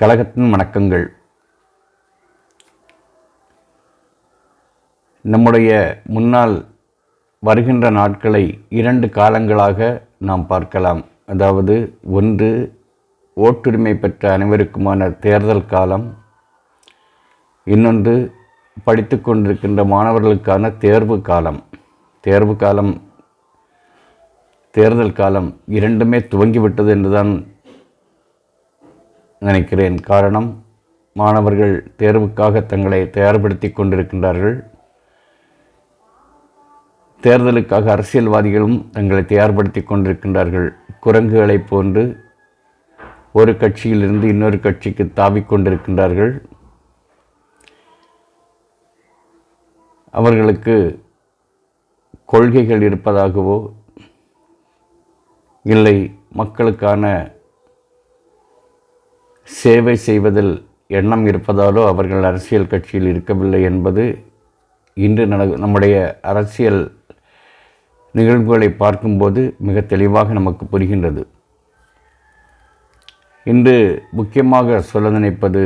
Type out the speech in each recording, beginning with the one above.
கழகத்தின் வணக்கங்கள். நம்முடைய முன்னால் வருகின்ற நாட்களை இரண்டு காலங்களாக நாம் பார்க்கலாம். அதாவது ஒன்று ஓட்டுரிமை பெற்ற அனைவருக்குமான தேர்தல் காலம். இன்னொன்று படித்து கொண்டிருக்கின்ற மாணவர்களுக்கான தேர்வு காலம். தேர்வு காலம் தேர்தல் காலம் இரண்டுமே துவங்கிவிட்டது என்றுதான் நினைக்கிறேன். காரணம் மாணவர்கள் தேர்வுக்காக தங்களை தயார்படுத்தி கொண்டிருக்கின்றார்கள். தேர்தலுக்காக அரசியல்வாதிகளும் தங்களை தயார்படுத்தி கொண்டிருக்கின்றார்கள். குரங்குகளைப் போன்று ஒரு கட்சியிலிருந்து இன்னொரு கட்சிக்கு தாவிக் கொண்டிருக்கின்றார்கள். அவர்களுக்கு கொள்கைகள் இருப்பதாகவோ இல்லை மக்களுக்கான சேவை செய்வதில் எண்ணம் இருப்பதாலோ அவர்கள் அரசியல் கட்சியில் இருக்கவில்லை என்பது இன்று நட நம்முடைய அரசியல் நிகழ்வுகளை பார்க்கும்போது மிக தெளிவாக நமக்கு புரிகின்றது. இன்று முக்கியமாக சொல்ல நினைப்பது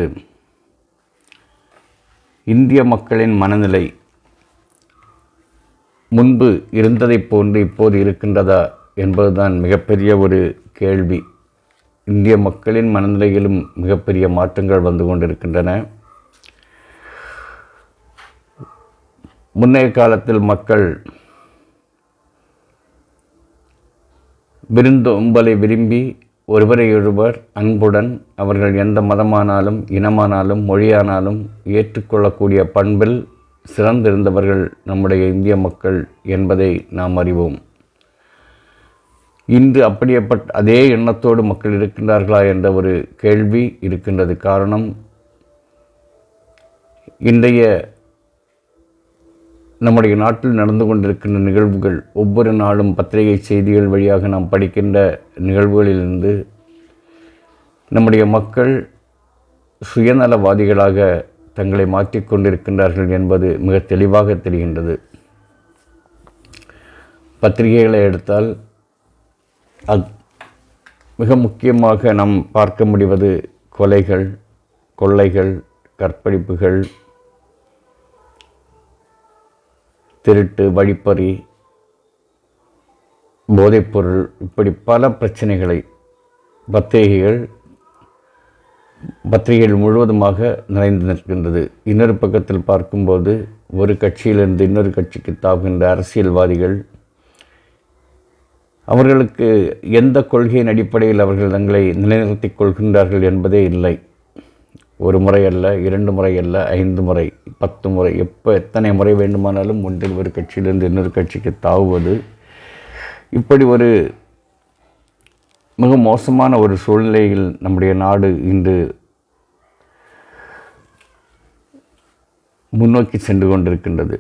இந்திய மக்களின் மனநிலை முன்பு இருந்ததைப் போன்று இப்போது இருக்கின்றதா என்பதுதான் மிகப்பெரிய ஒரு கேள்வி. இந்திய மக்களின் மனநிலையிலும் மிகப்பெரிய மாற்றங்கள் வந்து கொண்டிருக்கின்றன. முன்னைய காலத்தில் மக்கள் விருந்தோம்பலை விரும்பி ஒருவரையொருவர் அன்புடன் அவர்கள் எந்த மதமானாலும் இனமானாலும் மொழியானாலும் ஏற்றுக்கொள்ளக்கூடிய பண்பில் சிறந்திருந்தவர்கள் நம்முடைய இந்திய மக்கள் என்பதை நாம் அறிவோம். இன்று அப்படியேப்பட்ட அதே எண்ணத்தோடு மக்கள் இருக்கின்றார்களா என்ற ஒரு கேள்வி இருக்கின்றது. காரணம் இன்றைய நம்முடைய நாட்டில் நடந்து கொண்டிருக்கின்ற நிகழ்வுகள் ஒவ்வொரு நாளும் பத்திரிகை செய்திகள் வழியாக நாம் படிக்கின்ற நிகழ்வுகளிலிருந்து நம்முடைய மக்கள் சுயநலவாதிகளாக தங்களை மாற்றிக்கொண்டிருக்கின்றார்கள் என்பது மிக தெளிவாக தெரிகின்றது. பத்திரிகைகளை எடுத்தால் அத் மிக முக்கியமாக நாம் பார்க்க முடிவது கொலைகள் கொள்ளைகள் கற்பழிப்புகள் திருட்டு வழிப்பறி போதைப்பொருள் இப்படி பல பிரச்சனைகளை பத்திரிகைகள் பத்திரிகைகள் முழுவதுமாக நிறைந்து நிற்கின்றது. இன்னொரு பக்கத்தில் பார்க்கும்போது ஒரு கட்சியிலிருந்து இன்னொரு கட்சிக்கு தாவுகின்ற அரசியல்வாதிகள் அவர்களுக்கு எந்த கொள்கையின் அடிப்படையில் அவர்கள் தங்களை நிலைநிறுத்திக் கொள்கின்றார்கள் என்பதே இல்லை. ஒரு முறை அல்ல இரண்டு முறை அல்ல ஐந்து முறை பத்து முறை எப்போ எத்தனை முறை வேண்டுமானாலும் ஒன்றில் ஒரு கட்சியிலிருந்து இன்னொரு கட்சிக்கு தாவுவது. இப்படி ஒரு மிக மோசமான ஒரு சூழ்நிலையில் நம்முடைய நாடு இன்று முன்னோக்கி சென்று கொண்டிருக்கின்றது.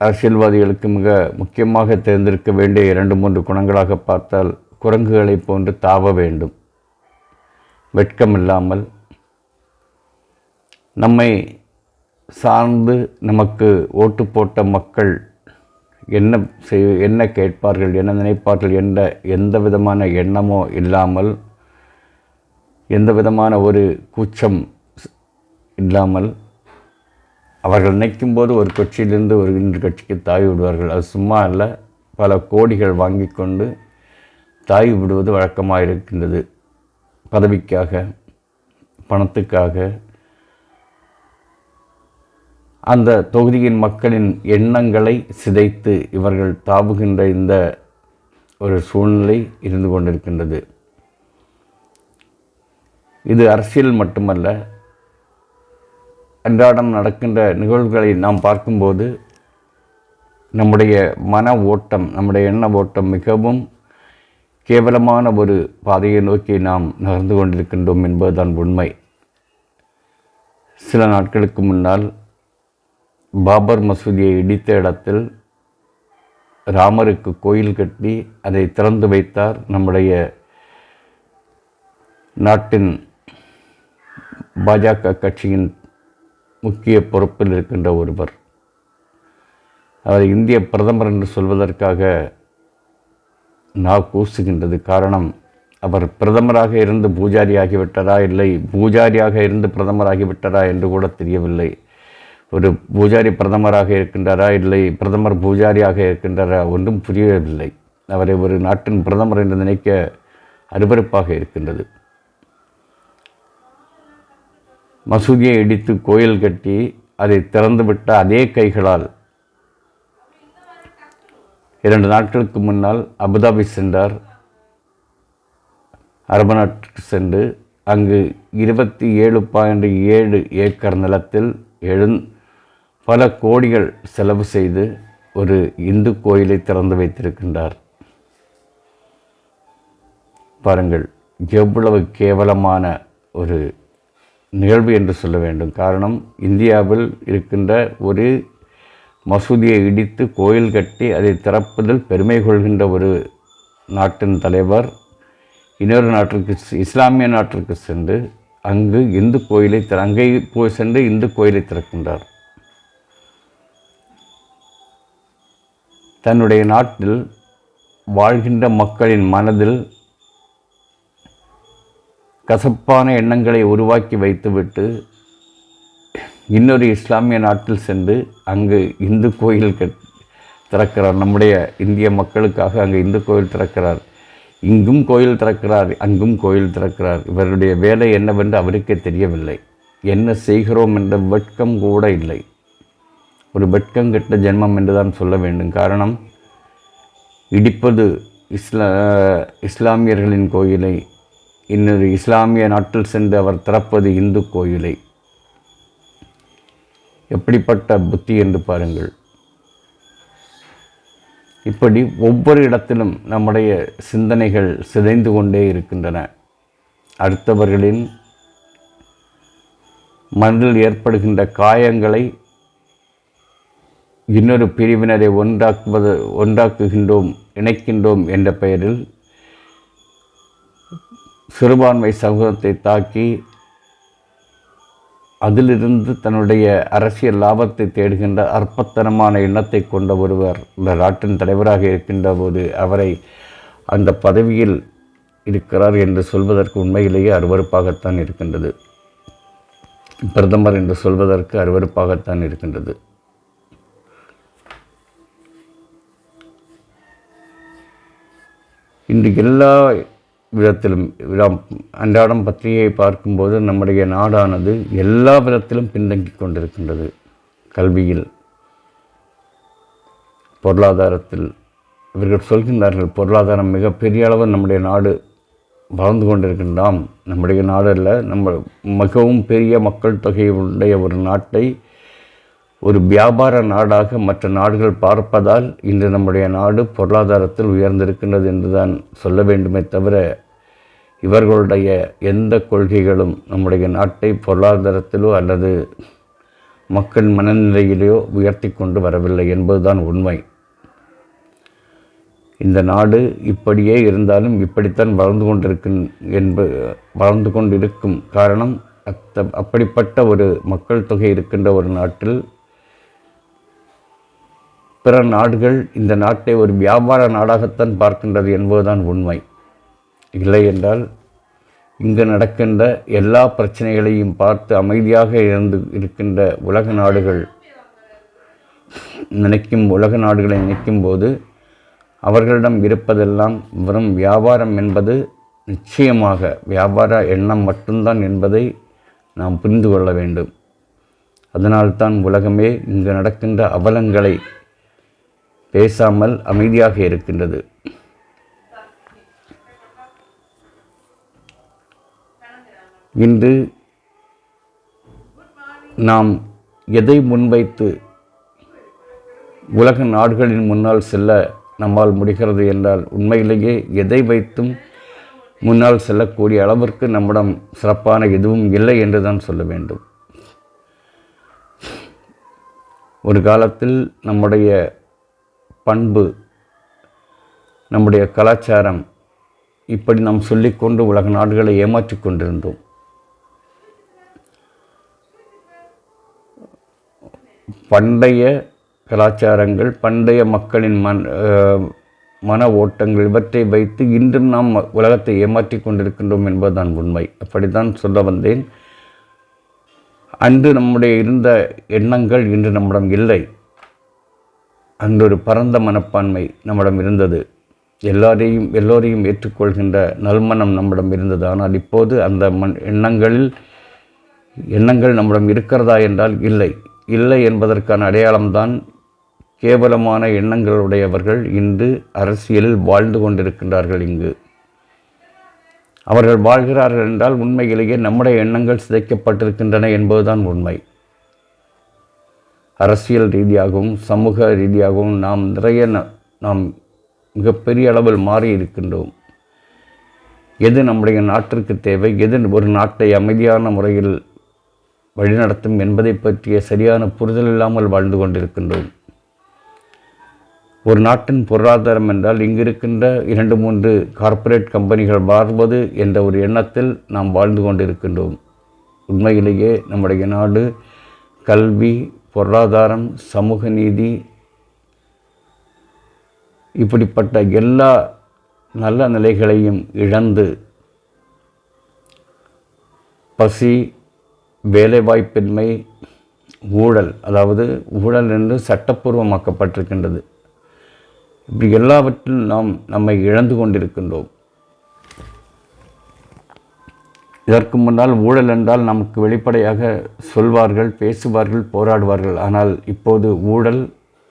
அரசியல்வாதிகளுக்கு மிக முக்கியமாக தேர்ந்தெடுக்க வேண்டிய இரண்டு மூன்று குணங்களாக பார்த்தால் குரங்குகளைப் போன்று தாவ வேண்டும். வெட்கமில்லாமல். நம்மை சார்ந்து நமக்கு ஓட்டு போட்ட மக்கள் என்ன செய் என்ன கேட்பார்கள் என்ன நினைப்பார்கள் என்ற எந்த விதமான எண்ணமோ இல்லாமல் எந்த விதமான ஒரு கூச்சம் இல்லாமல் அவர்கள் நினைக்கும்போது ஒரு கட்சியிலிருந்து ஒரு இன்று கட்சிக்கு தாவி விடுவார்கள். அது சும்மா அல்ல பல கோடிகள் வாங்கி கொண்டு தாவி விடுவது வழக்கமாக இருக்கின்றது. பதவிக்காக பணத்துக்காக. அந்த தொகுதியின் மக்களின் எண்ணங்களை சிதைத்து இவர்கள் தாவுகின்ற இந்த ஒரு சூழ்நிலை இருந்து கொண்டிருக்கின்றது. இது அரசியல் மட்டுமல்ல அன்றாடம் நடக்கின்ற நிகழ்வுகளை நாம் பார்க்கும்போது நம்முடைய மன ஓட்டம் நம்முடைய எண்ண ஓட்டம் மிகவும் கேவலமான ஒரு பாதையை நோக்கி நாம் நகர்ந்து கொண்டிருக்கின்றோம் என்பதுதான் உண்மை. சில நாட்களுக்கு முன்னால் பாபர் மசூதியை இடித்த இடத்தில் ராமருக்கு கோயில் கட்டி அதை திறந்து வைத்தார் நம்முடைய நாட்டின் பாஜக கட்சியின் முக்கிய பொறுப்பில் இருக்கின்ற ஒருவர். அவர் இந்திய பிரதமர் என்று சொல்வதற்காக நான் கூசுகின்றது காரணம் அவர் பிரதமராக இருந்து பூஜாரி ஆகிவிட்டாரா இல்லை பூஜாரியாக இருந்து பிரதமராகிவிட்டாரா என்று கூட தெரியவில்லை. ஒரு பூஜாரி பிரதமராக இருக்கின்றாரா இல்லை பிரதமர் பூஜாரியாக இருக்கின்றாரா ஒன்றும் புரியவில்லை. அவரை ஒரு நாட்டின் பிரதமர் என்று நினைக்க அருவறுப்பாக இருக்கின்றது. மசூதியை இடித்து கோயில் கட்டி அதை திறந்துவிட்ட அதே கைகளால் இரண்டு நாட்களுக்கு முன்னால் அபுதாபி சென்றார். அரபு நாட்டுக்கு சென்று அங்கு இருபத்தி ஏழு பாயிண்ட் ஏழு ஏக்கர் நிலத்தில் எழு பல கோடிகள் செலவு செய்து ஒரு இந்து கோயிலை திறந்து வைத்திருக்கின்றார். பாருங்கள் எவ்வளவு கேவலமான ஒரு நிகழ்வு என்று சொல்ல வேண்டும். காரணம் இந்தியாவில் இருக்கின்ற ஒரு மசூதியை இடித்து கோயில் கட்டி அதை திறப்பதில் பெருமை கொள்கின்ற ஒரு நாட்டின் தலைவர் இன்னொரு நாட்டிற்கு இஸ்லாமிய நாட்டிற்கு சென்று அங்கு இந்து கோயிலை திற அங்கே போய் சென்று இந்து கோயிலை திறக்கின்றார். தன்னுடைய நாட்டில் வாழ்கின்ற மக்களின் மனதில் கசப்பான எண்ணங்களை உருவாக்கி வைத்துவிட்டு இன்னொரு இஸ்லாமிய நாட்டில் சென்று அங்கு இந்து கோயில் கட் திறக்கிறார். நம்முடைய இந்திய மக்களுக்காக அங்கே இந்து கோயில் திறக்கிறார். இங்கும் கோயில் திறக்கிறார் அங்கும் கோயில் திறக்கிறார். இவருடைய வேலை என்னவென்று அவருக்கே தெரியவில்லை. என்ன செய்கிறோம் என்ற வெட்கம் கூட இல்லை. ஒரு வெட்கம் கெட்ட ஜென்மம் என்று தான் சொல்ல வேண்டும். காரணம் இடிப்பது இஸ்லா இஸ்லாமியர்களின் கோயிலை இன்னொரு இஸ்லாமிய நாட்டில் சென்று அவர் திறப்பது இந்து கோயிலை. எப்படிப்பட்ட புத்தி என்று பாருங்கள். இப்படி ஒவ்வொரு இடத்திலும் நம்முடைய சிந்தனைகள் சிதைந்து கொண்டே இருக்கின்றன. அடுத்தவர்களின் மனதில் ஏற்படுகின்ற காயங்களை இன்னொரு பிரிவினரை ஒன்றாக்குவது ஒன்றாக்குகின்றோம் இணைக்கின்றோம் என்ற பெயரில் சிறுபான்மை சமூகத்தை தாக்கி அதிலிருந்து தன்னுடைய அரசியல் லாபத்தை தேடுகின்ற அற்பத்தனமான எண்ணத்தை கொண்ட ஒருவர் இந்த நாட்டின் தலைவராக இருக்கின்ற போது அவரை அந்த பதவியில் இருக்கிறார் என்று சொல்வதற்கு உண்மையிலேயே அருவறுப்பாகத்தான் இருக்கின்றது. பிரதமர் என்று சொல்வதற்கு அருவறுப்பாகத்தான் இருக்கின்றது. இன்று எல்லா விதத்திலும் நாம் அன்றாடம் பத்திரிகையை பார்க்கும்போது நம்முடைய நாடானது எல்லா விதத்திலும் பின்தங்கி கொண்டிருக்கின்றது. கல்வியில் பொருளாதாரத்தில் இவர்கள் சொல்கின்றார்கள் பொருளாதாரம் மிகப்பெரிய அளவு நம்முடைய நாடு வளர்ந்து கொண்டிருக்கின்றோம் நம்முடைய நாடு அல்ல நம்ம மிகவும் பெரிய மக்கள் தொகை உடைய ஒரு நாட்டை ஒரு வியாபார நாடாக மற்ற நாடுகள் பார்ப்பதால் இன்று நம்முடைய நாடு பொருளாதாரத்தில் உயர்ந்திருக்கின்றது என்றுதான் சொல்ல வேண்டுமே தவிர இவர்களுடைய எந்த கொள்கைகளும் நம்முடைய நாட்டை பொருளாதாரத்திலோ அல்லது மக்கள் மனநிலையிலேயோ உயர்த்தி கொண்டு வரவில்லை என்பதுதான் உண்மை. இந்த நாடு இப்படியே இருந்தாலும் இப்படித்தான் வளர்ந்து கொண்டிருக்கும் என்ப வளர்ந்து கொண்டிருக்கும் காரணம் அத்த அப்படிப்பட்ட ஒரு மக்கள் தொகை இருக்கின்ற ஒரு நாட்டில் பிற நாடுகள் இந்த நாட்டை ஒரு வியாபார நாடாகத்தான் பார்க்கின்றது என்பதுதான் உண்மை. இல்லை என்றால் இங்கு நடக்கின்ற எல்லா பிரச்சனைகளையும் பார்த்து அமைதியாக இருந்து இருக்கின்ற உலக நாடுகள் நினைக்கும் உலக நாடுகளை நினைக்கும் போது அவர்களிடம் இருப்பதெல்லாம் வெறும் வியாபாரம் என்பது நிச்சயமாக வியாபார எண்ணம் மட்டும்தான் என்பதை நாம் புரிந்து கொள்ள வேண்டும். அதனால்தான் உலகமே இங்கு நடக்கின்ற அவலங்களை பேசாமல் அமைதியாக இருக்கின்றது. இன்று நாம் எதை முன்வைத்து உலக நாடுகளின் முன்னால் செல்ல நம்மால் முடிகிறது என்றால் உண்மையிலேயே எதை வைத்தும் முன்னால் செல்லக்கூடிய அளவிற்கு நம்மிடம் சிறப்பான எதுவும் இல்லை என்று தான் சொல்ல வேண்டும். ஒரு காலத்தில் நம்முடைய பண்பு நம்முடைய கலாச்சாரம் இப்படி நாம் சொல்லிக்கொண்டு உலக நாடுகளை ஏமாற்றி கொண்டிருந்தோம். பண்டைய கலாச்சாரங்கள் பண்டைய மக்களின் மன் மன ஓட்டங்கள் இவற்றை வைத்து இன்றும் நாம் உலகத்தை ஏமாற்றி கொண்டிருக்கின்றோம் என்பதுதான் உண்மை. அப்படித்தான் சொல்ல வந்தேன். அன்று நம்முடைய இருந்த எண்ணங்கள் இன்று நம்மிடம் இல்லை. அன்றொரு பரந்த மனப்பான்மை நம்மிடம் இருந்தது. எல்லாரையும் எல்லோரையும் ஏற்றுக்கொள்கின்ற நல்மனம் நம்மிடம் இருந்தது. ஆனால் இப்போது அந்த மண் எண்ணங்களில் எண்ணங்கள் நம்மிடம் இருக்கிறதா என்றால் இல்லை. இல்லை என்பதற்கான அடையாளம்தான் கேவலமான எண்ணங்களுடையவர்கள் இன்று அரசியலில் வாழ்ந்து கொண்டிருக்கின்றார்கள் இங்கு. அவர்கள் வாழ்கிறார்கள் என்றால் உண்மையிலேயே நம்முடைய எண்ணங்கள் சிதைக்கப்பட்டிருக்கின்றன என்பதுதான் உண்மை. அரசியல் ரீதியாகவும் சமூக ரீதியாகவும் நாம் நிறைய ந- நாம் மிகப்பெரிய அளவில் மாறி இருக்கின்றோம். எது நம்முடைய நாட்டிற்கு தேவை எது ஒரு நாட்டை அமைதியான முறையில் வழிநடத்தும் என்பதை பற்றிய சரியான புரிதல் இல்லாமல் வாழ்ந்து கொண்டிருக்கின்றோம். ஒரு நாட்டின் பொருளாதாரம் என்றால் இங்கு இருக்கின்ற இரண்டு மூன்று கார்ப்பரேட் கம்பெனிகள் வாழ்வது என்ற ஒரு எண்ணத்தில் நாம் வாழ்ந்து கொண்டிருக்கின்றோம். உண்மையிலேயே நம்முடைய நாடு கல்வி பொருளாதாரம் சமூக நீதி இப்படிப்பட்ட எல்லா நல்ல நிலைகளையும் இழந்து பசி வேலைவாய்ப்பின்மை ஊழல் அதாவது ஊழல் என்று சட்டப்பூர்வமாக்கப்பட்டிருக்கின்றது. இப்படி எல்லாவற்றிலும் நாம் நம்மை இழந்து கொண்டிருக்கின்றோம். இதற்கு முன்னால் ஊழல் என்றால் நமக்கு வெளிப்படையாக சொல்வார்கள் பேசுவார்கள் போராடுவார்கள். ஆனால் இப்போது ஊழல்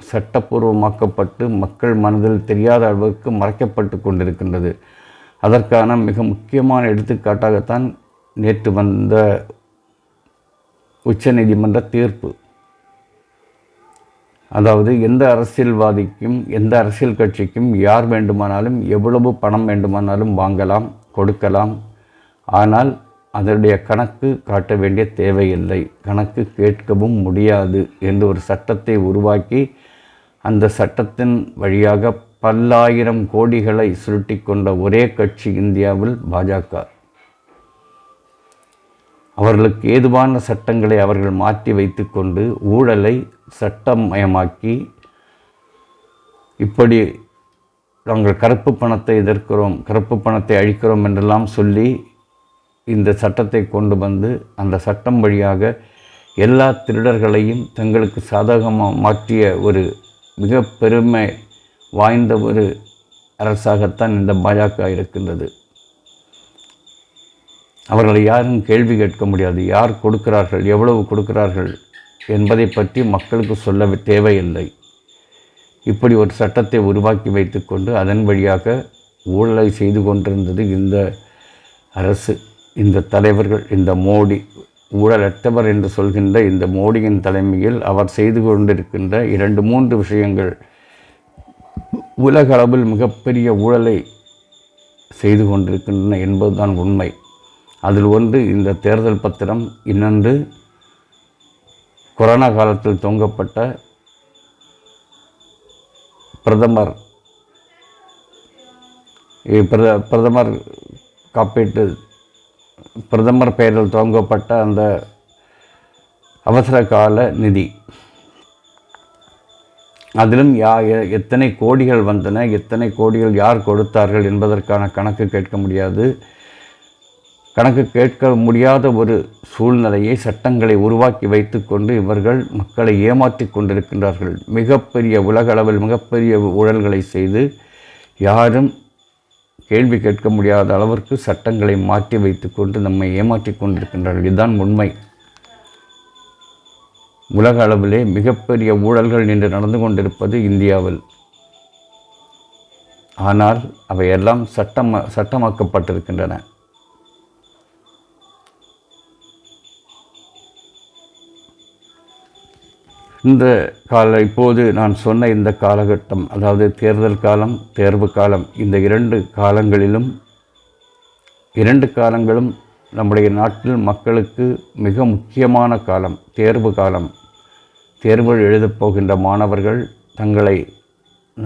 சட்டப்பூர்வமாக்கப்பட்டு மக்கள் மனதில் தெரியாத அளவுக்கு மறைக்கப்பட்டு கொண்டிருக்கின்றது. அதற்கான மிக முக்கியமான எடுத்துக்காட்டாகத்தான் நேற்று வந்த உச்சநீதிமன்ற தீர்ப்பு. அதாவது எந்த அரசியல்வாதிக்கும் எந்த அரசியல் கட்சிக்கும் யார் வேண்டுமானாலும் எவ்வளவு பணம் வேண்டுமானாலும் வாங்கலாம் கொடுக்கலாம். ஆனால் அதனுடைய கணக்கு காட்ட வேண்டிய தேவையில்லை. கணக்கு கேட்கவும் முடியாது என்று ஒரு சட்டத்தை உருவாக்கி அந்த சட்டத்தின் வழியாக பல்லாயிரம் கோடிகளை சுருட்டி கொண்ட ஒரே கட்சி இந்தியாவில் பாஜக. அவர்களுக்கு ஏதுவான சட்டங்களை அவர்கள் மாற்றி வைத்துக்கொண்டு ஊழலை சட்டமயமாக்கி இப்படி நாங்கள் கருப்பு பணத்தை எதிர்க்கிறோம் கருப்பு பணத்தை அழிக்கிறோம் என்றெல்லாம் சொல்லி இந்த சட்டத்தை கொண்டு வந்து அந்த சட்டம் வழியாக எல்லா திருடர்களையும் தங்களுக்கு சாதகமாக மாற்றிய ஒரு மிக பெருமை வாய்ந்த ஒரு அரசாகத்தான் இந்த பாஜக இருக்கின்றது. அவர்களை யாரும் கேள்வி கேட்க முடியாது. யார் கொடுக்கிறார்கள்? எவ்வளவு கொடுக்கிறார்கள்? என்பதை பற்றி மக்களுக்கு சொல்ல தேவையில்லை. இப்படி ஒரு சட்டத்தை உருவாக்கி வைத்துக்கொண்டு அதன் வழியாக ஊழலை செய்து கொண்டிருந்தது இந்த அரசு. இந்த தலைவர்கள் இந்த மோடி ஊழலற்றவர் என்று சொல்கின்ற இந்த மோடியின் தலைமையில் அவர் செய்து கொண்டிருக்கின்ற இரண்டு மூன்று விஷயங்கள் உலக அளவில் மிகப்பெரிய ஊழலை செய்து கொண்டிருக்கின்றன என்பதுதான் உண்மை. அதில் ஒன்று இந்த தேர்தல் பத்திரம் இன்னொன்று கொரோனா காலத்தில் தொங்கப்பட்ட பிரதமர் பிரதமர் காப்பீட்டு பிரதமர் பெயரில் துவங்கப்பட்ட அந்த அவசர கால நிதி. அதிலும் யா எத்தனை கோடிகள் வந்தன எத்தனை கோடிகள் யார் கொடுத்தார்கள் என்பதற்கான கணக்கு கேட்க முடியாது. கணக்கு கேட்க முடியாத ஒரு சூழ்நிலையை சட்டங்களை உருவாக்கி வைத்துக்கொண்டு இவர்கள் மக்களை ஏமாற்றி கொண்டிருக்கின்றார்கள். மிகப்பெரிய உலக அளவில் மிகப்பெரிய ஊழல்களை செய்து யாரும் கேள்வி கேட்க முடியாத அளவிற்கு சட்டங்களை மாற்றி வைத்துக்கொண்டு நம்மை ஏமாற்றி கொண்டிருக்கின்றார்கள். இதுதான் உண்மை. உலக அளவிலே மிகப்பெரிய ஊழல்கள் இன்று நடந்து கொண்டிருப்பது இந்தியாவில். ஆனால் அவையெல்லாம் சட்டம் சட்டமாக்கப்பட்டிருக்கின்றன. இந்த கால இப்போது நான் சொன்ன இந்த காலகட்டம் அதாவது தேர்தல் காலம் தேர்வு காலம் இந்த இரண்டு காலங்களிலும் இரண்டு காலங்களும் நம்முடைய நாட்டில் மக்களுக்கு மிக முக்கியமான காலம் தேர்வு காலம். தேர்வு எழுதப் போகின்ற மாணவர்கள் தங்களை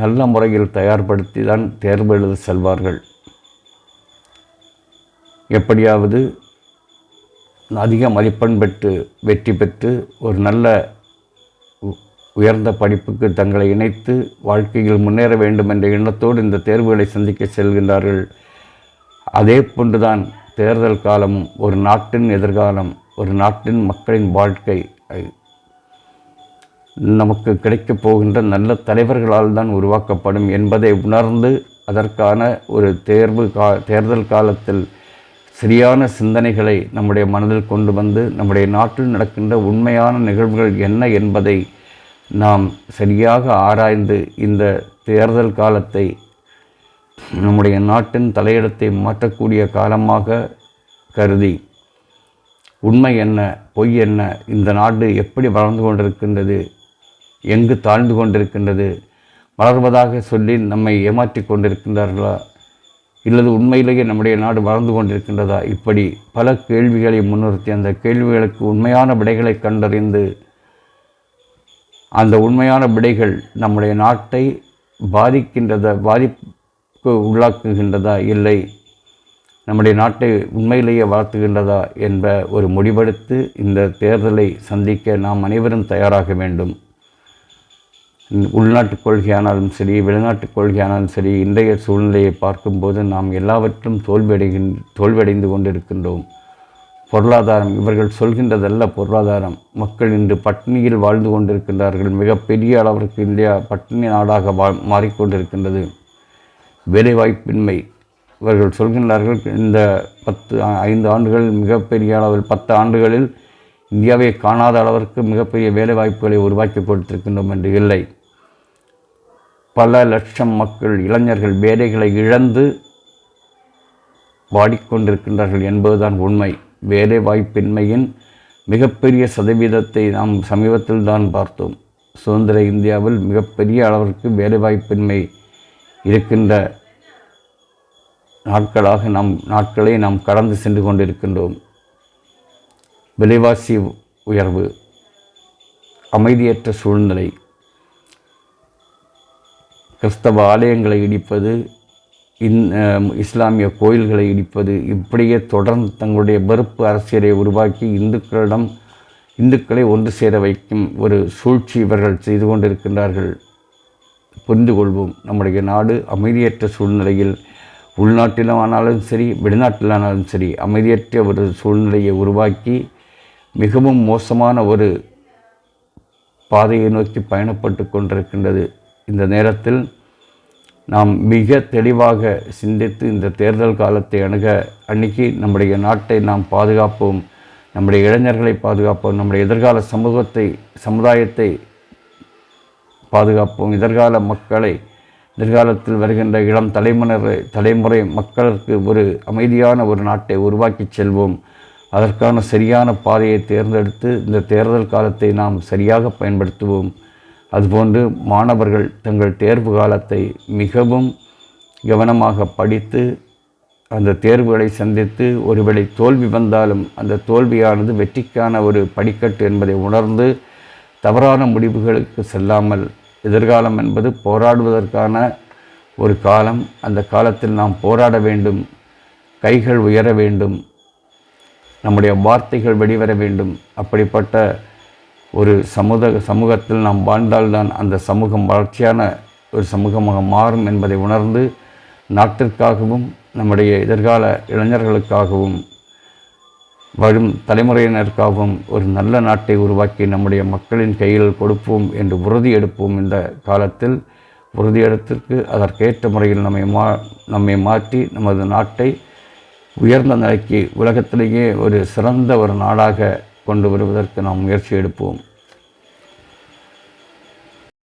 நல்ல முறையில் தயார்படுத்தி தான் தேர்வு எழுத செல்வார்கள். எப்படியாவது அதிக மதிப்பெண் பெற்று வெற்றி பெற்று ஒரு நல்ல உயர்ந்த படிப்புக்கு தங்களை இணைத்து வாழ்க்கையில் முன்னேற வேண்டும் என்ற எண்ணத்தோடு இந்த தேர்வுகளை சந்திக்க செல்கின்றார்கள். அதே போன்றுதான் தேர்தல் காலமும் ஒரு நாட்டின் எதிர்காலம் ஒரு நாட்டின் மக்களின் வாழ்க்கை. நமக்கு கிடைக்கப் போகின்ற நல்ல தலைவர்களால் தான் உருவாக்கப்படும் என்பதை உணர்ந்து அதற்கான ஒரு தேர்வு கா தேர்தல் காலத்தில் சரியான சிந்தனைகளை நம்முடைய மனதில் கொண்டு வந்து நம்முடைய நாட்டில் நடக்கின்ற உண்மையான நிகழ்வுகள் என்ன என்பதை நாம் சரியாக ஆராய்ந்து இந்த தேர்தல் காலத்தை நம்முடைய நாட்டின் தலையிடத்தை மாற்றக்கூடிய காலமாக கருதி உண்மை என்ன பொய் என்ன இந்த நாடு எப்படி வளர்ந்து கொண்டிருக்கின்றது எங்கு தாழ்ந்து கொண்டிருக்கின்றது வளர்வதாக சொல்லி நம்மை ஏமாற்றி கொண்டிருக்கின்றார்களா? இல்லது உண்மையிலேயே நம்முடைய நாடு வளர்ந்து கொண்டிருக்கின்றதா? இப்படி பல கேள்விகளை முன்னிறுத்தி அந்த கேள்விகளுக்கு உண்மையான விடைகளை கண்டறிந்து அந்த உண்மையான விடைகள் நம்முடைய நாட்டை பாதிக்கின்றதா பாதிப்பு உள்ளாக்குகின்றதா இல்லை? நம்முடைய நாட்டை உண்மையிலேயே வளர்த்துகின்றதா என்ற ஒரு முடிவெடுத்து இந்த தேர்தலை சந்திக்க நாம் அனைவரும் தயாராக வேண்டும். உள்நாட்டு கொள்கையானாலும் சரி வெளிநாட்டு கொள்கையானாலும் சரி இன்றைய சூழ்நிலையை பார்க்கும்போது நாம் எல்லாவற்றும் தோல்வியடைகின் தோல்வியடைந்து கொண்டிருக்கின்றோம். பொருளாதாரம் இவர்கள் சொல்கின்றதல்ல பொருளாதாரம். மக்கள் இன்று பட்டினியில் வாழ்ந்து கொண்டிருக்கின்றார்கள். மிகப்பெரிய அளவிற்கு இந்தியா பட்டினி நாடாக வா மாறிக்கொண்டிருக்கின்றது. வேலைவாய்ப்பின்மை. இவர்கள் சொல்கின்றார்கள் இந்த பத்து ஐந்து ஆண்டுகள் மிகப்பெரிய அளவில் பத்து ஆண்டுகளில் இந்தியாவை காணாத அளவிற்கு மிகப்பெரிய வேலைவாய்ப்புகளை உருவாக்கி கொடுத்திருக்கின்றோம் என்று இல்லை. பல லட்சம் மக்கள் இளைஞர்கள் வேலைகளை இழந்து வாடிக்கொண்டிருக்கின்றார்கள் என்பதுதான் உண்மை. வேலைவாய்ப்பின்மையின் மிகப்பெரிய சதவீதத்தை நாம் சமீபத்தில் தான் பார்த்தோம். சுதந்திர இந்தியாவில் மிகப்பெரிய அளவிற்கு வேலைவாய்ப்பின்மை இருக்கின்ற நாட்களாக நாம் நாட்களை நாம் கடந்து சென்று கொண்டிருக்கின்றோம். விலைவாசி உயர்வு அமைதியற்ற சூழ்நிலை கிறிஸ்தவ ஆலயங்களை இடிப்பது இந் இஸ்லாமிய கோயில்களை இடிப்பது இப்படியே தொடர்ந்து தங்களுடைய வெறுப்பு அரசியலை உருவாக்கி இந்துக்களிடம் இந்துக்களை ஒன்று சேர வைக்கும் ஒரு சூழ்ச்சி இவர்கள் செய்து கொண்டிருக்கின்றார்கள். புரிந்து கொள்வோம். நம்முடைய நாடு அமைதியற்ற சூழ்நிலையில் உள்நாட்டிலானாலும் சரி வெளிநாட்டிலானாலும் சரி அமைதியற்ற ஒரு சூழ்நிலையை உருவாக்கி மிகவும் மோசமான ஒரு பாதையை நோக்கி பயணப்பட்டு கொண்டிருக்கின்றது. இந்த நேரத்தில் நாம் மிக தெளிவாக சிந்தித்து இந்த தேர்தல் காலத்தை அணுக அன்னைக்கு நம்முடைய நாட்டை நாம் பாதுகாப்போம் நம்முடைய இளைஞர்களை பாதுகாப்போம் நம்முடைய எதிர்கால சமூகத்தை சமுதாயத்தை பாதுகாப்போம். எதிர்கால மக்களை எதிர்காலத்தில் வருகின்ற இளம் தலைமுறை தலைமுறை மக்களுக்கு ஒரு அமைதியான ஒரு நாட்டை உருவாக்கி செல்வோம். அதற்கான சரியான பாதையை தேர்ந்தெடுத்து இந்த தேர்தல் காலத்தை நாம் சரியாக பயன்படுத்துவோம். அதுபோன்று மாணவர்கள் தங்கள் தேர்வு காலத்தை மிகவும் கவனமாக படித்து அந்த தேர்வுகளை சந்தித்து ஒருவேளை தோல்வி வந்தாலும் அந்த தோல்வியானது வெற்றிக்கான ஒரு படிக்கட்டு என்பதை உணர்ந்து தவறான முடிவுகளுக்கு செல்லாமல் எதிர்காலம் என்பது போராடுவதற்கான ஒரு காலம். அந்த காலத்தில் நாம் போராட வேண்டும் கைகள் உயர வேண்டும் நம்முடைய வார்த்தைகள் வெளிவர வேண்டும். அப்படிப்பட்ட ஒரு சமுத சமூகத்தில் நாம் வாழ்ந்தால்தான் அந்த சமூகம் வளர்ச்சியான ஒரு சமூகமாக மாறும் என்பதை உணர்ந்து நாட்டிற்காகவும் நம்முடைய எதிர்கால இளைஞர்களுக்காகவும் வரும் தலைமுறையினருக்காகவும் ஒரு நல்ல நாட்டை உருவாக்கி நம்முடைய மக்களின் கையில் கொடுப்போம் என்று உறுதி எடுப்போம் இந்த காலத்தில். உறுதியெடுத்திற்கு அதற்கேற்ற முறையில் நம்மை மா நம்மை மாற்றி நமது நாட்டை உயர்ந்த நிலைக்கு உலகத்திலேயே ஒரு சிறந்த ஒரு நாடாக கொண்டு வருவதற்கு நாம் முயற்சி எடுப்போம்.